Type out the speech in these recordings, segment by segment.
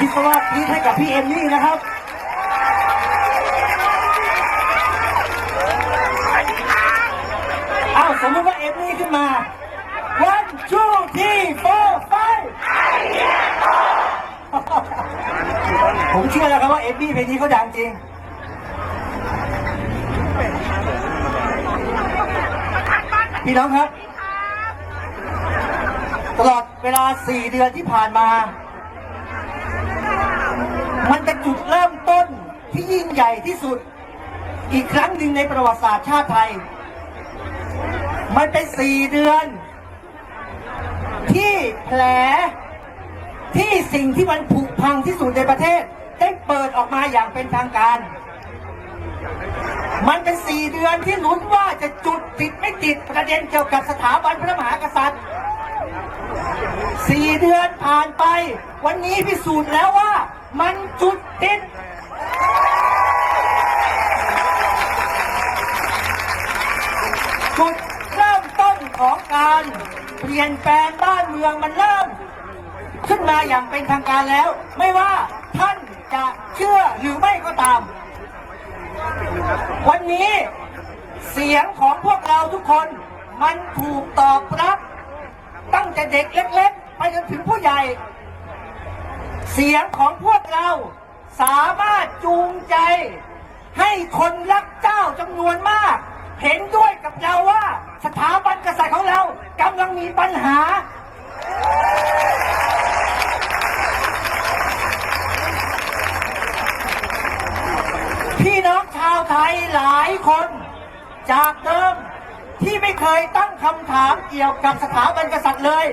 พิศวาสพีให้กับพี่เอมมี่นะครับอ้าวสมมติว่าเอมมี่ขึ้นมา one two three four five ผมเชื่อแล้วครับว่าเอมมี่เพลงนี้เขาดังจริงพี่น้องครับ ตลอดเวลา 4 เดือนที่ผ่านมา มันเป็นจุดเริ่มต้นที่ยิ่งใหญ่ที่สุด อีกครั้งหนึ่งในประวัติศาสตร์ชาติไทย มันเป็น4เดือน ที่แผลที่สิ่งที่มันผุพังที่สุดในประเทศ ได้เปิดออกมาอย่างเป็นทางการ มันเป็น4เดือนที่ลุ้นว่าจะจุดติดไม่ติดประเด็นเกี่ยวกับสถาบันพระมหากษัตริย์สี่เดือนผ่านไป วันนี้พิสูจน์แล้วว่า มันจุดติดจุดเริ่มต้นของการเปลี่ยนแปลงบ้านเมืองมันเริ่ม ขึ้นมาอย่างเป็นทางการแล้ว ไม่ว่าท่านจะเชื่อหรือไม่ก็ตาม วันนี้เสียงของพวกเราทุกคนมันถูกตอบรับ ตั้งแต่เด็กเล็กๆ ไปจนถึงผู้ใหญ่ เสียงของพวกเราสามารถจูงใจ ให้คนรักเจ้าจำนวนมาก เห็นด้วยกับเราว่าสถาบันกษัตริย์ของเรากำลังมีปัญหา พี่น้องชาวไทยหลายคน จากเดิมที่ไม่เคยตั้งคำถามเกี่ยวกับสถาบันกษัตริย์เลย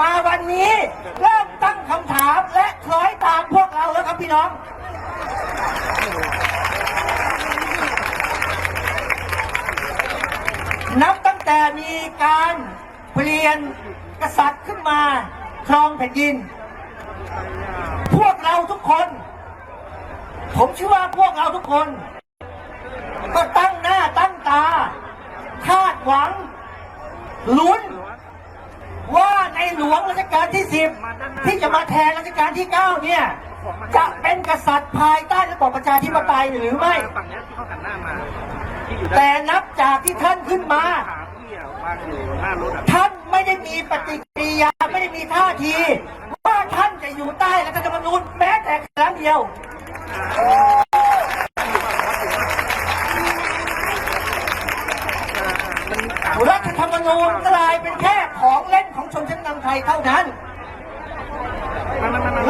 มาวันนี้เริ่มตั้งคำถามและคล้อยตามพวกเราแล้วครับพี่น้อง นับตั้งแต่มีการเปลี่ยนกษัตริย์ขึ้นมาครองแผ่นดิน พวกเราทุกคน ผมเชื่อว่าพวกเราทุกคน ก็ตั้งหน้าตั้งตาคาดหวังลุ้น ว่าในหลวงรัชกาลที่สิบที่จะมาแทนรัชกาลที่เก้าเนี่ย จะเป็นกษัตริย์ภายใต้ระบอบประชาธิปไตยหรือไม่ฝั่งเนี้ยที่เขาหันหน้ามาที่อยู่ด้านแต่นับจากที่ท่านขึ้นมาขาพี่อะวางอยู่หน้ารถอะท่านไม่ได้มีปฏิกิริยาไม่ได้มีท่าที ว่าท่านจะอยู่ใต้รัฐธรรมนูญแม้แต่ครั้งเดียว รัฐธรรมนูญกลายเป็นแค่ของเล่นของชนชั้นนำไทยเท่านั้น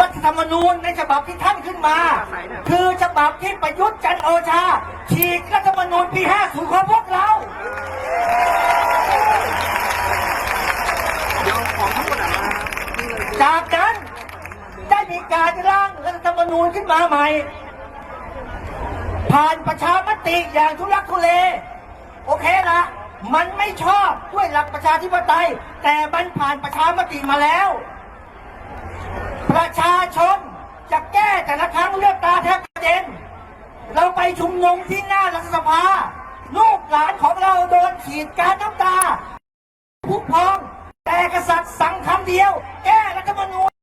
รัฐธรรมนูญในฉบับที่ท่านขึ้นมา คือฉบับที่ประยุทธ์จันโอชา ฉีกรัฐธรรมนูญปี 50 ของพวกเราจากนั้นได้มีการร่างรัฐธรรมนูญขึ้นมาใหม่ ผ่านประชามติอย่างทุลักทุเล โอเคละ มันไม่ชอบด้วยหลักประชาธิปไตย แต่มันผ่านประชามติมาแล้ว ประชาชนจะแก้แต่ละครั้งเลือกตาแทบกระเด็น เราไปชุมนุมที่หน้ารัฐสภา ลูกหลานของเราโดนฉีดการน้ำตาผุพองแต่กษัตริย์สั่งคำเดียว แก้รัฐธรรมนูญ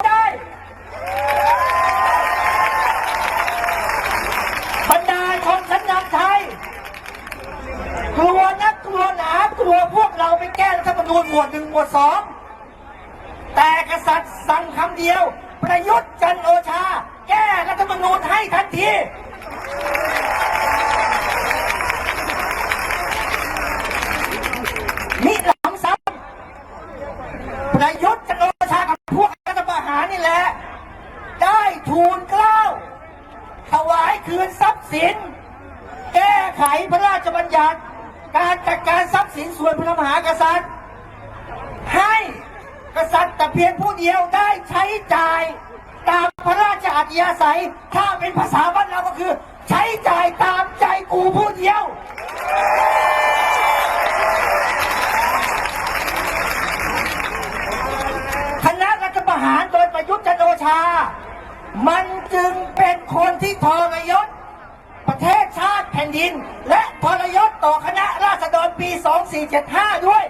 475 ด้วย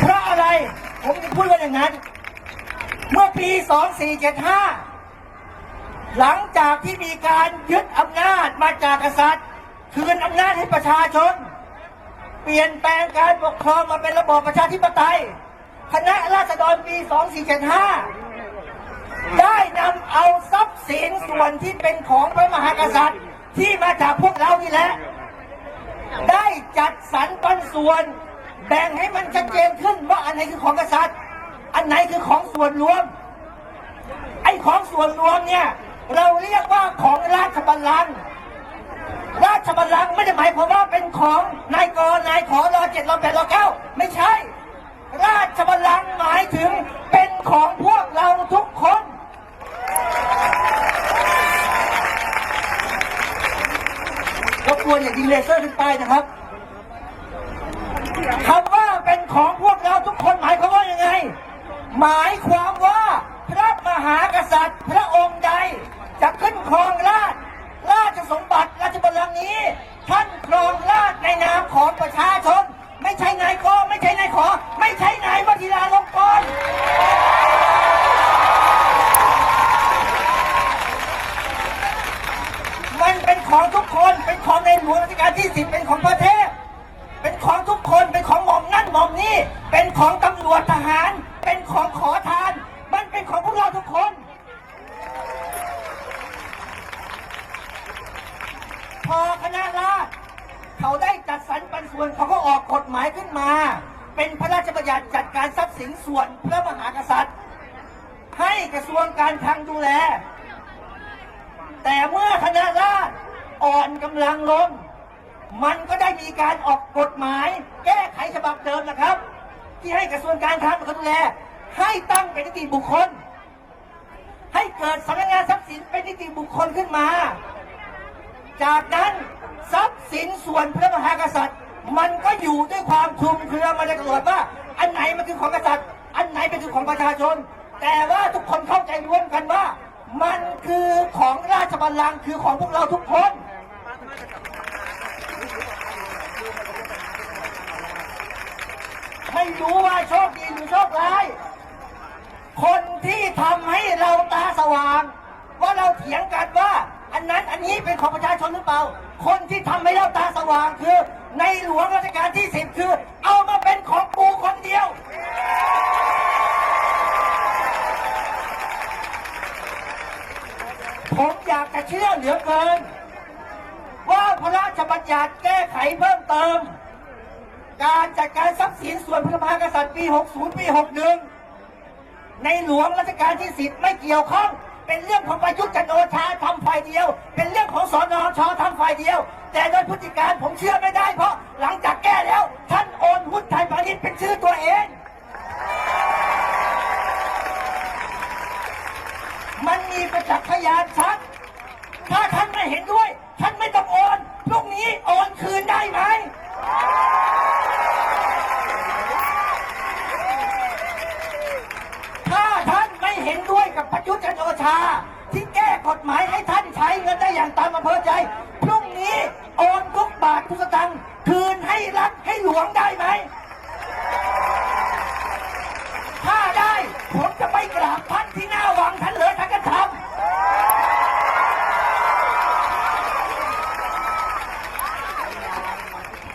เพราะอะไร ผมจะพูดว่าอย่างนั้น เมื่อปี 2475 หลังจากที่มีการยึดอำนาจมาจากกษัตริย์ คืนอำนาจให้ประชาชน เปลี่ยนแปลงการปกครองมาเป็นระบอบประชาธิปไตย คณะราษฎรปี 2475 ได้นำเอาทรัพย์สินส่วนที่เป็นของพระมหากษัตริย์ ที่มาจากพวกเรานี่แหละ ได้จัดสรรปันส่วน แบ่งให้มันชัดเจนขึ้นว่าอันไหนคือของกษัตริย์ อันไหนคือของส่วนรวม ไอ้ของส่วนรวมเนี่ย เราเรียกว่าของราชบัลลังก์ราชบัลลังก์ไม่ได้หมายความว่าเป็นของนายกนายขอรอเจ็ดรอแปดรอเก้าไม่ใช่ ราชบัลลังก์หมายถึงเป็นของพวกเราทุกคน รบกวนอย่ายิงเลเซอร์ขึ้นไปนะครับคำว่าเป็นของพวกเราทุกคนหมายความว่ายังไง หมายความว่าพระมหากษัตริย์ พระองค์ใดจะขึ้นครองราชราชสมบัติราชบัลลังก์นี้ ท่านครองราชในนามของประชาชน ไม่ใช่นายกไม่ใช่นายขอ ไม่ใช่นายวชิราลงกร คนเป็นของในหลวงรัชกาลที่สิบเป็นของประเทศ เป็นของทุกคนเป็นของหม่อมนั่นหม่อมนี่ เป็นของตำรวจทหาร เป็นของขอทาน มันเป็นของพวกเราทุกคน พอคณะราษฎรเขาได้จัดสรรปันส่วนเขาก็ออกกฎหมายขึ้นมา เป็นพระราชบัญญัติจัดการทรัพย์สินส่วนพระมหากษัตริย์ ให้กระทรวงการคลังดูแล แต่เมื่อคณะราษฎร อ่อนกำลังลง มันก็ได้มีการออกกฎหมาย แก้ไขฉบับเดิมนะครับ ที่ให้กระทรวงการคลังเป็นคนดูแล ให้ตั้งเป็นนิติบุคคล ให้เกิดสำนักงานทรัพย์สินเป็นนิติบุคคลขึ้นมา จากนั้นทรัพย์สินส่วนพระมหากษัตริย์ มันก็อยู่ด้วยความคลุมเครือมาในตลอดว่า อันไหนมันคือของกษัตริย์ อันไหนเป็นคือของประชาชน แต่ว่าทุกคนเข้าใจร่วมกันว่า มันคือของราชบัลลังก์คือของพวกเราทุกคน ไม่รู้ว่าโชคดีหรือโชคร้าย คนที่ทำให้เราตาสว่าง ว่าเราเถียงกันว่า อันนั้นอันนี้เป็นของประชาชนหรือเปล่า คนที่ทำให้เราตาสว่างคือ ในหลวงรัชกาลที่สิบคือ เอามาเป็นของกูคนเดียวผมอยากจะเชื่อเหลือเกิน พระราชบัญญัติแก้ไขเพิ่มเติม การจัดการทรัพย์สินส่วนพระมหากษัตริย์ปี 60 ปี 61 ในหลวงรัชกาลที่ 10 ไม่เกี่ยวข้อง เป็นเรื่องของประยุทธ์จันโอชาทำฝ่ายเดียว เป็นเรื่องของสอนอชอทำฝ่ายเดียว แต่โดยพฤติการผมเชื่อไม่ได้เพราะหลังจากแก้แล้ว ท่านโอนหุ้นไทยพาณิชย์เป็นชื่อตัวเองมันมีประจักษ์พยานชัด ถ้าท่านไม่เห็นด้วย ท่านไม่ต้องโอน นี้โอนคืนได้ไหม ถ้าท่านไม่เห็นด้วยกับประยุทธ์จันทร์โอชา ที่แก้กฎหมายให้ท่านใช้เงินได้อย่างตามอำเภอใจ พรุ่งนี้โอนทุกบาททุกสตางค์คืนให้รัฐให้หลวงได้ไหม ถ้าได้ผมจะไปกราบท่านที่หน้าวังท่านเลยท่านก็ทำ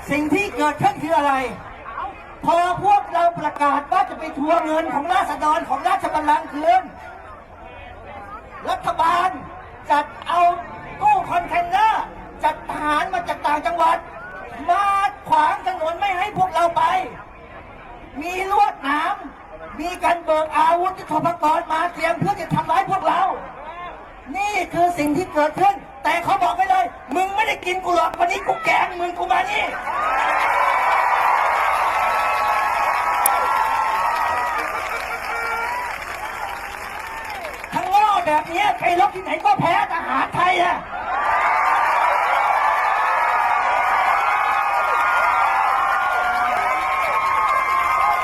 สิ่งที่เกิดขึ้นคืออะไร พอพวกเราประกาศว่าจะไปทวงเงินของราษฎรของราชบัลลังก์คืน รัฐบาลจัดเอาตู้คอนเทนเนอร์ จัดทหารมาจากต่างจังหวัด มาขวางถนนไม่ให้พวกเราไป มีลวดหนามมีการเบิกอาวุธยุทโธปกรณ์มาเตรียมเพื่อจะทำร้ายพวกเรา นี่คือสิ่งที่เกิดขึ้น แต่เขาบอกไปเลย มึงไม่ได้กินกูหรอกวันนี้กูแกงมึงกูมานี่ ทั้งโง่ แบบนี้ใครลบที่ไหนก็แพ้ทหารไทยอะ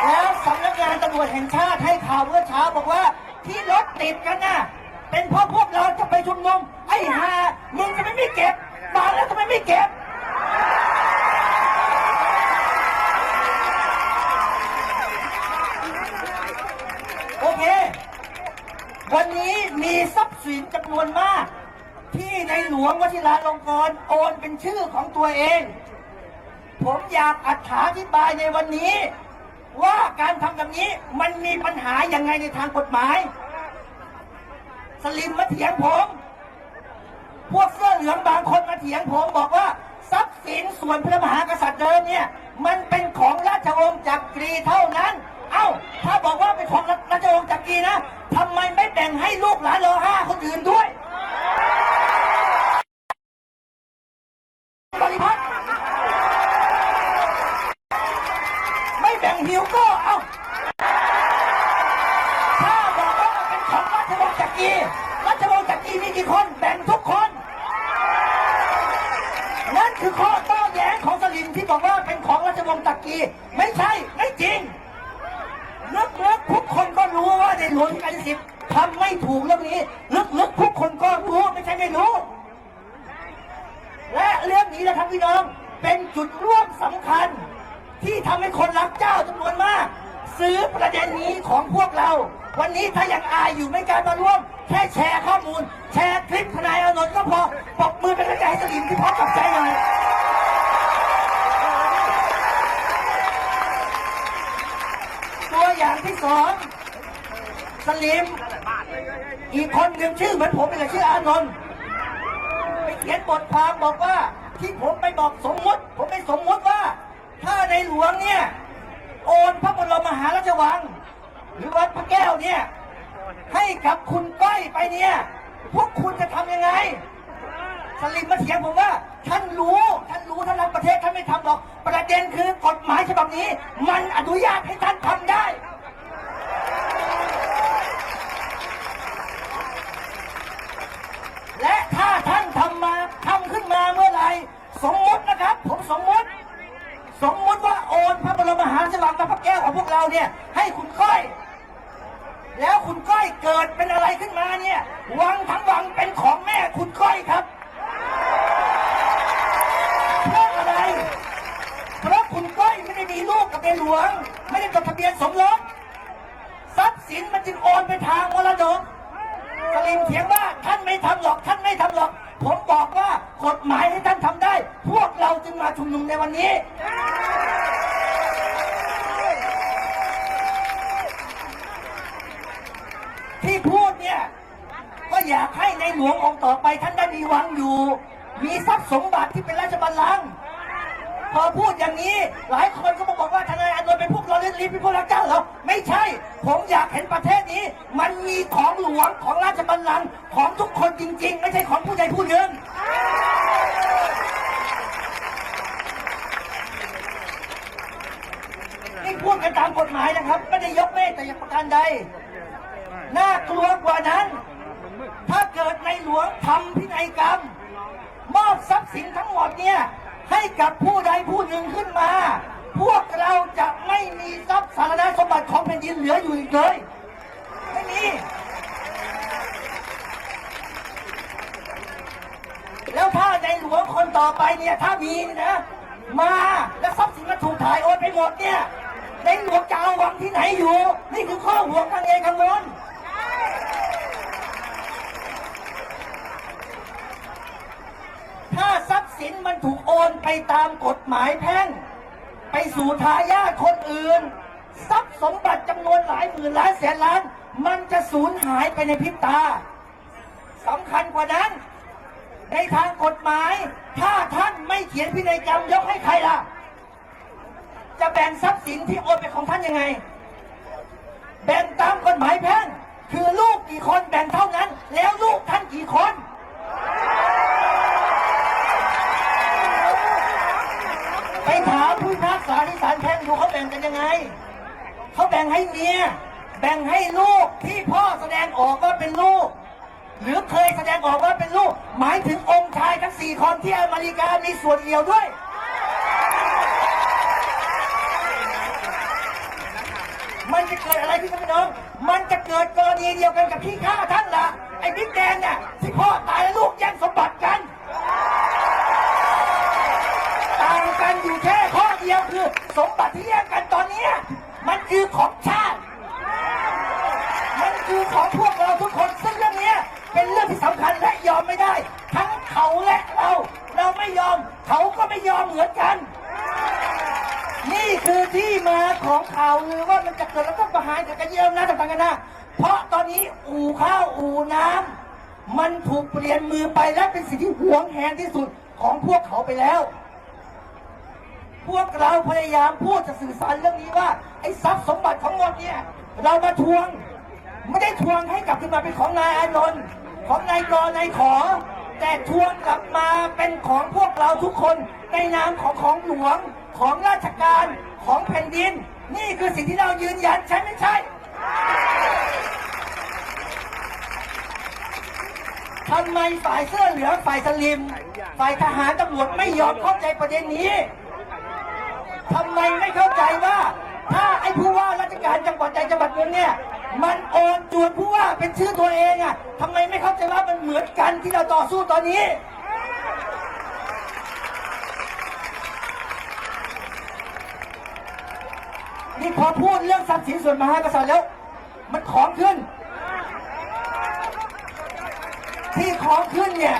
แล้วสำนักงานตำรวจแห่งชาติให้ข่าวเมื่อเช้าบอกว่าที่รถติดกันน่ะ เป็นเพราะพวกเราจะไปชุมนุมไอ้ห่ามึงจะไม่ไม่เก็บมาแล้วทำไมไม่เก็บ โอเค วันนี้มีทรัพย์สินจำนวนมาก ที่ในหลวงวชิราลงกรณ์โอนเป็นชื่อของตัวเอง ผมอยากอธิบายในวันนี้ ว่าการทำแบบนี้มันมีปัญหาอยังไงในทางกฎหมาย สลิมมาเถียงผม พวกเสื้อเหลืองบางคนมาเถียงผมบอกว่าทรัพย์สินส่วนพระมหากษัตริย์เดิมเนี่ย มันเป็นของราชวงศ์จักรีเท่านั้น เอ้า ถ้าบอกว่าเป็นของราชวงศ์จักรีนะทำไมไม่แบ่งให้ลูกหลานรอห้าคนอื่นด้วยบริพัตรไม่แบ่งฮิวก้เอ้า ถ้าบอกว่าเป็นของราชวงศ์จักรีราชวงศ์จักรีมีกี่คนแบ่งทุกคน นั่นคือข้อโต้แย้งของสลิมที่บอกว่าเป็นของราชวงศ์จักรีไม่ใช่ ไม่จริง รู้ว่าในหลวงรัชกาลที่สิบทำไม่ถูกเรื่องนี้ ลึกๆทุกคนก็รู้ไม่ใช่ไม่รู้ และเรื่องนี้นะครับพี่น้องเป็นจุดร่วมสำคัญ ที่ทำให้คนรักเจ้าจำนวนมาก ซื้อประเด็นนี้ของพวกเรา วันนี้ถ้ายังอายอยู่ไม่กล้ารมาร่วม แค่แชร์ข้อมูล แชร์คลิปทนายอานนท์ก็พอปรบมือเป็นกำลังใจให้สลิมที่พอกับใจหน่อยตัวอย่างที่สอง สลิม อีกคนหนึ่งชื่อเหมือนผมเป็นชื่ออานนท์ไปเขียนบทความบอกว่า ที่ผมไปบอกสมมติ ผมไปสมมติว่า ถ้าในหลวงเนี่ย โอนพระบรมมหาราชวัง หรือวัดพระแก้วเนี่ย ให้กับคุณก้อยไปเนี่ย พวกคุณจะทำยังไงสลิมมาเถียงผมว่า ท่านรู้ ท่านรู้ท่านรักประเทศท่านไม่ทำหรอก ประเด็นคือกฎหมายฉบับนี้ มันอนุญาตให้ท่านทำได้ และถ้าท่านทำมาทำขึ้นมาเมื่อไหร่สมมตินะครับ ผมสมมติ สมมติว่าโอนพระบรมมหาราชวังพระแก้วของพวกเราเนี่ย ให้คุณก้อย แล้วคุณก้อยเกิดเป็นอะไรขึ้นมาเนี่ยวังทั้งวังเป็นของแม่คุณก้อยครับเพราะอะไรเพราะคุณก้อยไม่ได้มีลูกกับในหลวง ไม่ได้จดทะเบียนสมรสทรัพย์สินมันจึงโอนไปทางมรดกสลิมเถียงว่า ท่านไม่ทำหรอก ท่านไม่ทำหรอก ผมบอกว่ากฎหมายให้ท่านทำได้ พวกเราจึงมาชุมนุมในวันนี้ ที่พูดเนี่ย ก็อยากให้ในหลวงองค์ต่อไปท่านได้มีวังอยู่ มีทรัพย์สมบัติที่เป็นราชบัลลังก์ พอพูดอย่างนี้ หลายคนก็มาบอกว่าทนายอานนท์เป็นพวกเราเล่นลิ้นเป็นพวกรักเจ้าเหรอไม่ใช่ ผมอยากเห็นประเทศนี้ มันมีของหลวงของราชบัลลังก์ของทุกคนจริง ๆ ไม่ใช่ของผู้ใดผู้หนึ่งนี่พูดกันตามกฎหมายนะครับ ไม่ได้ยกเมฆแต่อย่างประการใดน่ากลัวกว่านั้น ถ้าเกิดในหลวงทำพินัยกรรม มอบทรัพย์สินทั้งหมดเนี่ย ให้กับผู้ใดผู้หนึ่งขึ้นมา พวกเราจะไม่มีทรัพย์สาธารณสมบัติของแผ่นดินเหลืออยู่อีกเลย ไม่มี แล้วถ้าในหลวงคนต่อไปเนี่ยถ้ามีนะ มาแล้วทรัพย์สินมันถูกถ่ายโอนไปหมดเนี่ยในหลวงจะเอาวังที่ไหนอยู่ นี่คือข้อห่วงทางเองกมลถ้าทรัพย์ สินมันถูกโอนไปตามกฎหมายแพ่ง ไปสู่ทายาทคนอื่น ทรัพย์สมบัติจำนวนหลายหมื่นล้านแสนล้าน มันจะสูญหายไปในพริบตาสำคัญกว่านั้น ในทางกฎหมาย ถ้าท่านไม่เขียนพินัยกรรมยกให้ใครล่ะ จะแบ่งทรัพย์สินที่โอนไปของท่านยังไง แบ่งตามกฎหมายแพ่ง คือลูกกี่คนแบ่งเท่านั้น แล้วลูกท่านกี่คน ไปถามผู้พิพากษาที่ศาลแพ่งดูเขาแบ่งกันยังไง เขาแบ่งให้เมีย แบ่งให้ลูกที่พ่อแสดงออกว่าเป็นลูก หรือเคยแสดงออกว่าเป็นลูก หมายถึงองค์ชายทั้งสี่คนที่อเมริกามีส่วนเกี่ยวด้วย มันจะเกิดอะไรขึ้นพี่น้อง มันจะเกิดกรณีเดียวกันกับที่ฆ่าท่านละไอ้บิ๊กแดงเนี่ยที่พ่อตายแล้วลูกแย่งสมบัติกัน อยู่แค่ข้อเดียวคือ สมบัติที่แย่งกันตอนนี้มันคือของชาติ มันคือของพวกเราทุกคนซึ่งเรื่องนี้เป็นเรื่องที่สำคัญและยอมไม่ได้ ทั้งเขาและเรา เราไม่ยอม เขาก็ไม่ยอมเหมือนกัน นี่คือที่มาของข่าวลือว่ามันจะเกิดรัฐประหารกันเยี่ยมนะต่างกันนะเพราะตอนนี้อู่ข้าวอู่น้ำมันถูกเปลี่ยนมือไปและเป็นสิ่งที่หวงแหนที่สุดของพวกเขาไปแล้ว พวกเราพยายามพูดจะสื่อสารเรื่องนี้ว่า ไอ้ทรัพย์สมบัติทั้งหมดเนี่ย เรามาทวง ไม่ได้ทวงให้กลับขึ้นมาเป็นของนายอานนท์ของนายกรนายขอ แต่ทวงกลับมาเป็นของพวกเราทุกคนในนามของของหลวงของราชการของแผ่นดิน นี่คือสิ่งที่เรายืนยันใช่ไม่ใช่ทำไมฝ่ายเสื้อเหลืองฝ่ายสลิม ฝ่ายทหารตำรวจไม่ยอมเข้าใจประเด็นนี้ ทำไมไม่เข้าใจว่า ถ้าไอ้ผู้ว่าราชการจังหวัดใดจังหวัดนึงเนี่ย มันโอนจวนผู้ว่าเป็นชื่อตัวเองอะทำไมไม่เข้าใจว่ามันเหมือนกันที่เราต่อสู้ตอนนี้ นี่พอพูดเรื่องทรัพย์สินส่วนมหากษัตริย์แล้ว มันของขึ้น ที่ของขึ้นเนี่ย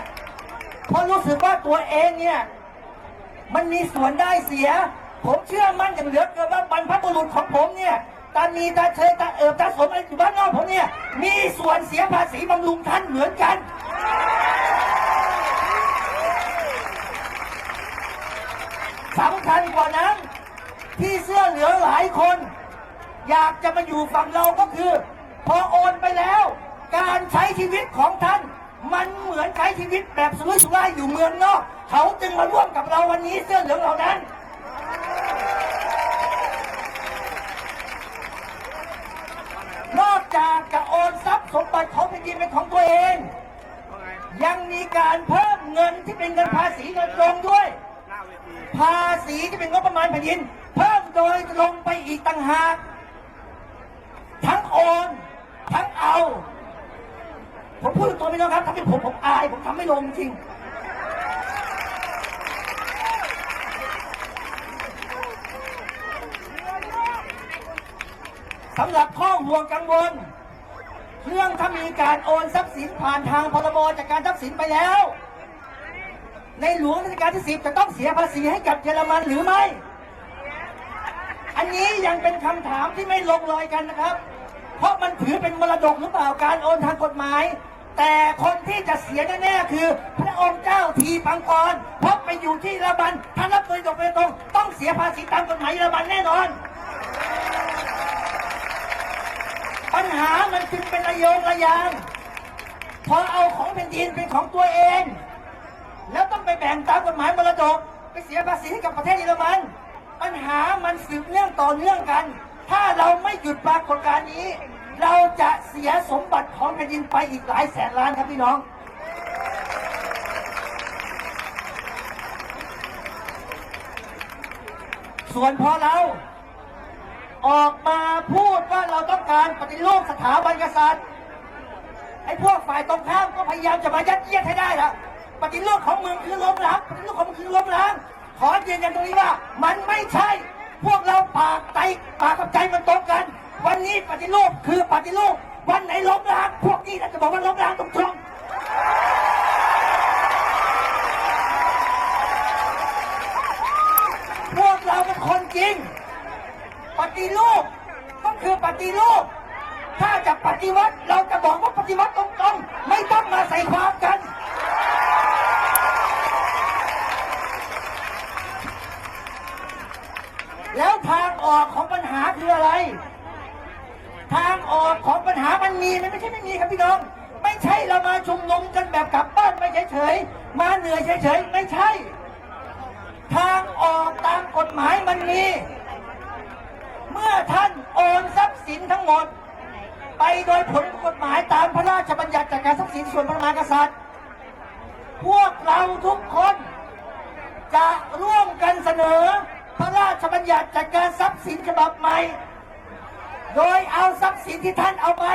เพราะรู้สึกว่าตัวเองเนี่ย มันมีส่วนได้เสีย ผมเชื่อมั่นอย่างเหลือเกินว่าบรรพบุรุษของผมเนี่ยตามีตาเชยตาเอิบตาสมอะไรอยู่บ้านนอกผมเนี่ย มีส่วนเสียภาษีบำรุงท่านเหมือนกัน สำคัญกว่านั้น ที่เสื้อเหลืองหลายคน อยากจะมาอยู่ฝั่งเราก็คือ พอโอนไปแล้ว การใช้ชีวิตของท่าน มันเหมือนใช้ชีวิตแบบสุรุ่ยสุร่ายอยู่เมืองนอก เขาจึงมาร่วมกับเราวันนี้เสื้อเหลืองเหล่านั้น นอก จากจะโอนทรัพย์สมบัติของแผ่นดินเป็นของตัวเองว่าไงยังมีการเพิ่มเงินที่เป็นเงินภาษีโดยตรงด้วยหน้าเวทีภาษีที่เป็นงบประมาณแผ่นดิน เพิ่มโดยตรงไปอีกต่างหาก ทั้งโอน ทั้งเอา ผมพูดตัวไม่น้องครับถ้าเป็นผมผมอาย ผมทำไม่ลงจริง สำหรับข้อห่วงกังวล เรื่องถ้ามีการโอนทรัพย์สินผ่านทางพรบจัดการทรัพย์สินไปแล้ว ในหลวงรัชกาลที่สิบจะต้องเสียภาษีให้กับเยอรมันหรือไม่ อันนี้ยังเป็นคำถามที่ไม่ลงรอยกันนะครับ เพราะมันถือเป็นมรดกหรือเปล่าการโอนทางกฎหมาย แต่คนที่จะเสียแน่ๆคือ พระองค์เจ้าทีปังกรเพราะไปอยู่ที่เยอรมันถ้านรับโดยตรงโดยตรงต้องเสียภาษีตามกฎหมายเยอรมันแน่นอน หามันจึงเป็นระโยงระยางพอเอาของแผ่นดินเป็นของตัวเอง แล้วต้องไปแบ่งตามกฎหมายมรดก ไปเสียภาษีให้กับประเทศเยอรมัน ปัญหามันสืบเนื่องต่อเนื่องกัน ถ้าเราไม่หยุดปรากฏการณ์นี้ เราจะเสียสมบัติของแผ่นดินไปอีกหลายแสนล้านครับพี่น้องส่วนพอเรา ออกมาพูดว่าเราต้องการปฏิรูปสถาบันกษัตริย์ไอ้พวกฝ่ายตรงข้ามก็พยายามจะมายัดเยียดให้ได้ละปฏิรูปของเมึงคือล้มล้างปฏิรูปของมึงคือล้มล้างขอยืนยันตรงนี้ว่า มันไม่ใช่ พวกเราปากใจปากกับใจมันตรงกัน วันนี้ปฏิรูปคือปฏิรูปวันไหนล้มล้างพวกนี้น่าจะบอกว่าล้มล้างตรงๆพวกเราเป็นคนจริง ปฏิรูปก็คือปฏิรูป ถ้าจะปฏิวัติเราจะบอกว่าปฏิวัติตรงๆ ไม่ต้องมาใส่ความกัน แล้วทางออกของปัญหาคืออะไร ทางออกของปัญหามันมีมันไม่ใช่ไม่มีครับพี่น้อง ไม่ใช่เรามาชุมนุมกันแบบกลับบ้านไปเฉยๆมาเหนื่อยเฉยๆไม่ใช่ ทางออกตามกฎหมายมันมี เมื่อท่านโอนทรัพย์สินทั้งหมด ไปโดยผลกฎหมายตามพระราชบัญญัติจัดการทรัพย์สินส่วนพระมหากษัตริย์ พวกเราทุกคน จะร่วมกันเสนอพระราชบัญญัติจัดการทรัพย์สินฉบับใหม่ โดยเอาทรัพย์สินที่ท่านเอาไป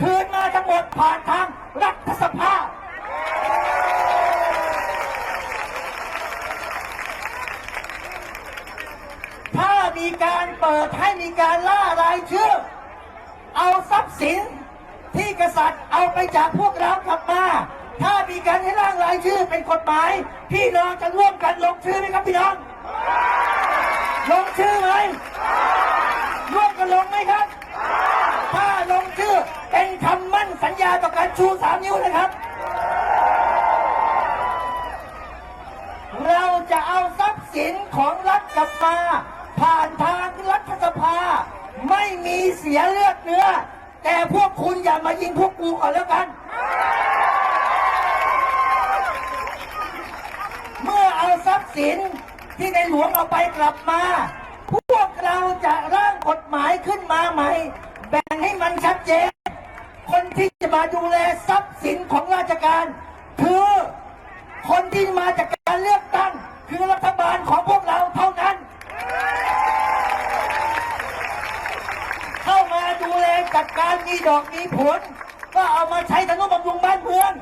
คืนมาทั้งหมดผ่านทางรัฐสภา ถ้า มีการเปิดให้มีการล่ารายชื่อ เอาทรัพย์สินที่กษัตริย์เอาไปจากพวกเรากลับมา ถ้ามีการให้ร่างรายชื่อเป็นกฎหมาย พี่น้องจะร่วมกันลงชื่อไหมครับพี่น้องลงชื่อไหมร่วมกันลงไหมครับ ถ้าลงชื่อเป็นคำมั่นสัญญาต่อการชูสามนิ้วนะครับ เราจะเอาทรัพย์สินของรัฐกลับมา ผ่านทางรัฐสภา ไม่มีเสียเลือดเนื้อ แต่พวกคุณอย่ามายิงพวกกูก่อนแล้วกัน เมื่อเอาทรัพย์สินที่ในหลวงเอาไปกลับมา พวกเราจะร่างกฎหมายขึ้นมาใหม่ แบ่งให้มันชัดเจน คนที่จะมาดูแลทรัพย์สินของราชการ คือคนที่มาจากการเลือกตั้ง คือรัฐบาลของพวกเราเท่ามาดูแล จัดการมีดอกมีผล ก็เอามาใช้ทนุบำรุงบ้านเมือง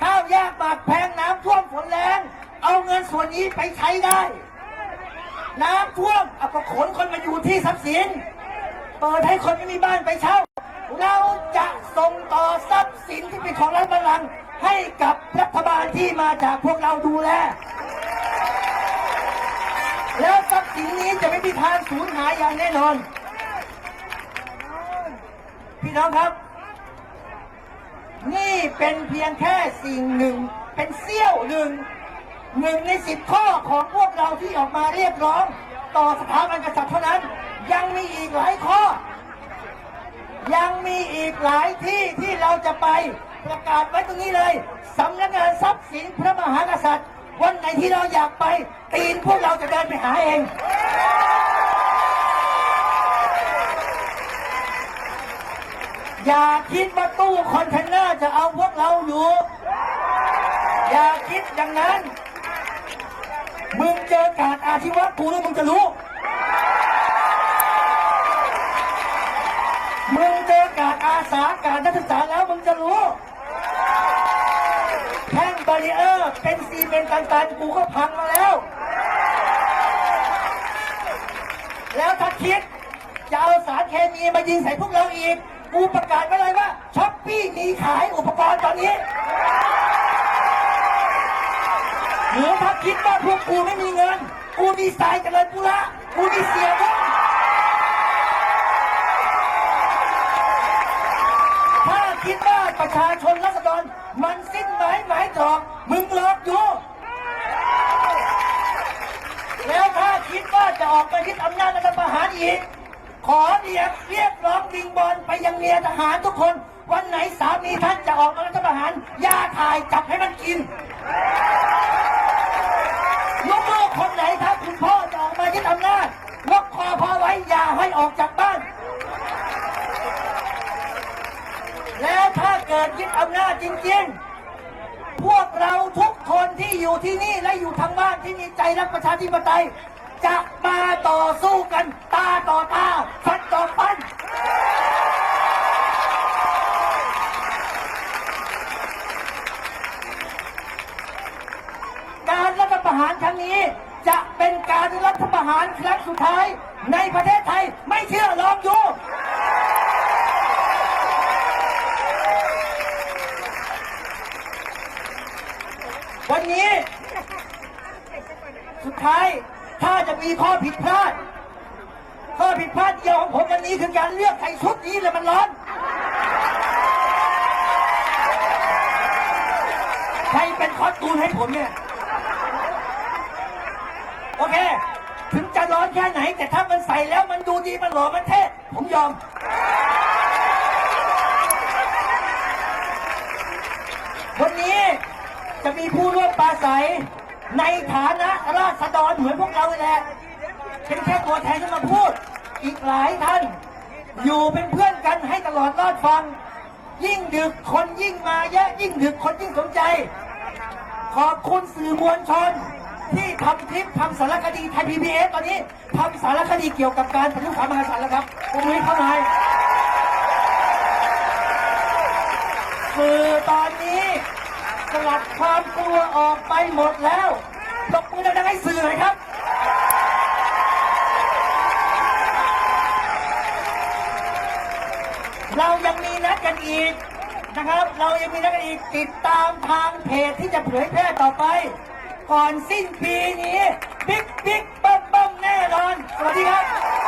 ข้าวยากหมากแพงน้ำท่วมฝนแรงเอาเงินส่วนนี้ไปใช้ได้ น้ำท่วมเอาก็ขนคนมาอยู่ที่ทรัพย์สิน เปิดให้คนไม่มีบ้านไปเช่า เราจะส่งต่อทรัพย์สินที่เป็นของรัฐบัลลังให้กับรัฐบาลที่มาจากพวกเราดูแลแล้วทรัพย์สินนี้จะไม่มีทางสูญหายอย่างแน่นอน พี่น้องครับ นี่เป็นเพียงแค่สิ่งหนึ่ง เป็นเสี้ยวหนึ่งหนึ่งในสิบข้อของพวกเราที่ออกมาเรียกร้อง ต่อสถาบันกษัตริย์เท่านั้น ยังมีอีกหลายข้อ ยังมีอีกหลายที่ที่เราจะไปประกาศไว้ตรงนี้เลยสำนักงานทรัพย์สินพระมหากษัตริย์ วันไหนที่เราอยากไป ตีนพวกเราจะเดินไปหาเอง อย่าคิดว่าตู้คอนเทนเนอร์จะเอาพวกเราอยู่ อย่าคิดอย่างนั้น มึงเจอการอาชีวะกูแล้วมึงจะรู้ มึงเจอการอาสาการนักศึกษาแล้วมึงจะรู้ แท่งบารีเออร์เป็นซีเมนต์ตันๆกูก็พังมาแล้ว แล้วถ้าคิดจะเอาสารเคมีมายิงใส่พวกเราอีก กูประกาศไว้เลยว่าช้อปปี้มีขายอุปกรณ์ตอนนี้หรือถ้าคิดว่าพวกกูไม่มีเงิน กูมีสายเจริญปุระกูมีเสียบ้างถ้าคิดว่าประชาชนรัษฎรมันสิ้นหมายหมายจอกมึงหลอกอยู่แล้วถ้าคิดว่าจะออกไปยึดอำนาจรัฐประหารอีก ขอเรียกเรียกร้องวิงบอลไปยังเมียทหารทุกคน วันไหนสามีท่านจะออกมารัฐประหารอย่าถ่ายจับให้มันกินลูกๆคนไหนถ้าคุณพ่อจะออกมายึดอำนาจล็อกคอพ่อไว้อย่าให้ออกจากบ้าน แล้วถ้าเกิดยึดอำนาจจริงๆ พวกเราทุกคนที่อยู่ที่นี่และอยู่ทางบ้านที่มีใจรักประชาธิปไตย จะมาต่อสู้กันาต่อตาฟันต่อฟันการรัฐประหารครั้งนี้จะเป็นการรัฐประหารครั้งสุดท้ายในประเทศไทยไม่เชื่อลองดูวันนี้ สุดท้ายถ้าจะมีข้อผิดพลาด อผิดพลาดเดียวของผมวันนี้คือการเลือกใส่ชุดนี้เลยมันร้อน ใครเป็นคอสตูมให้ผมเนี่ย โอเค ถึงจะร้อนแค่ไหน แต่ถ้ามันใส่แล้วมันดูดีมันหล่อมันเท่ผมยอม วันนี้จะมีผู้ร่วมปราศัยในฐานะราษฎรเหมือนพวกเราเลยแหละเป็นแค่ตัวแทนที่มาพูด อีกหลายท่าน อยู่เป็นเพื่อนกันให้ตลอดรอดฟัง ยิ่งดึกคนยิ่งมาเยอะยิ่งดึกคนยิ่งสนใจ ขอบคุณสื่อมวลชน ที่ทำคลิปทำสารคดีไทยพีบีเอสตอนนี้ทำสารคดีเกี่ยวกับการปฏิรูปสถาบันกษัตริย์แล้วครับผมรู้เข้าหน่อยสื่อตอนนี้สลัดความกลัวออกไปหมดแล้วตบมือดังๆให้สื่อหน่อยครับ เรายังมีนัดกันอีกนะครับ เรายังมีนัดกันอีกติดตามทางเพจที่จะเผยแพร่ต่อไป ก่อนสิ้นปีนี้ บิ๊กบิ๊กบิ้มบิ้มแน่นอน สวัสดีครับ